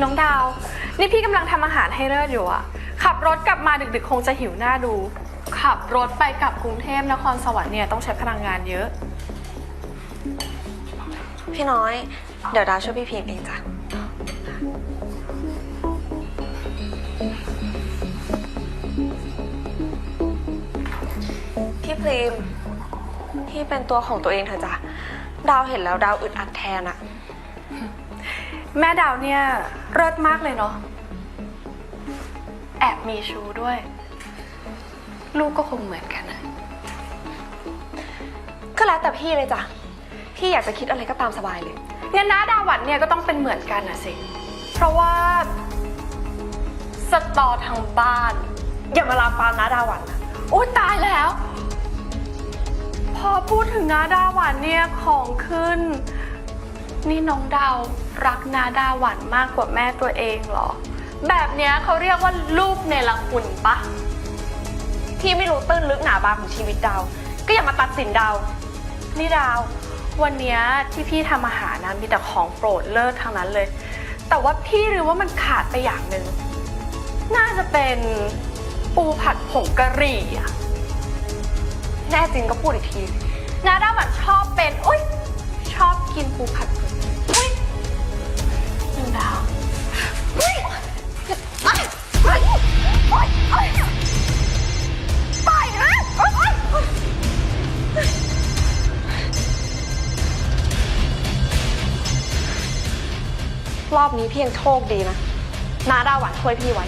น้องดาว นี่พี่กำลังทำอาหารให้เลิศอยู่อะขับรถกลับมาดึกๆ คงจะหิวหน้าดู ขับรถไปกลับกรุงเทพนครสวรรค์เนี่ยต้องใช้พลังงานเยอะ พี่น้อย เดี๋ยวดาวช่วยพี่พีมเองจ้ะ พี่พรีมพี่เป็นตัวของตัวเองเถอะจ้ะ ดาวเห็นแล้วดาวอึดอัดแทนอะ แม่ดาวเนี่ยเลิศมากเลยเนาะ แอบมีชู้ด้วย ลูกก็คงเหมือนกันนะ ก็แล้วแต่พี่เลยจ้ะ พี่อยากจะคิดอะไรก็ตามสบายเลยงั้นน้าดาหวันเนี่ยก็ต้องเป็นเหมือนกันนะสิ เพราะว่าสตอทางบ้าน อย่ามาลามปามนะดาวหวันนะโอ้ตายแล้ว พอพูดถึงน้าดาหวันเนี่ยของขึ้น นี่น้องดาวรักนาดาหวันมากกว่าแม่ตัวเองเหรอ แบบเนี้ยเขาเรียกว่าลูกเนรคุณปะพี่ไม่รู้ตื้นลึกหนาบางของชีวิตดาว ก็อย่ามาตัดสินดาว นี่ดาว วันเนี้ยที่พี่ทำอาหารนะมีแต่ของโปรดเลิศทั้งนั้นเลย แต่ว่าพี่รู้ว่ามันขาดไปอย่างหนึ่งน่าจะเป็นปูผัดผงกะหรี่อะแน่จริงก็พูดอีกทีนาดาหวันชอบเป็น อุ้ยชอบกินปูผัดผง รอบนี้พี่ยังโชคดีนะนาดาวหวานช่วยพี่ไว้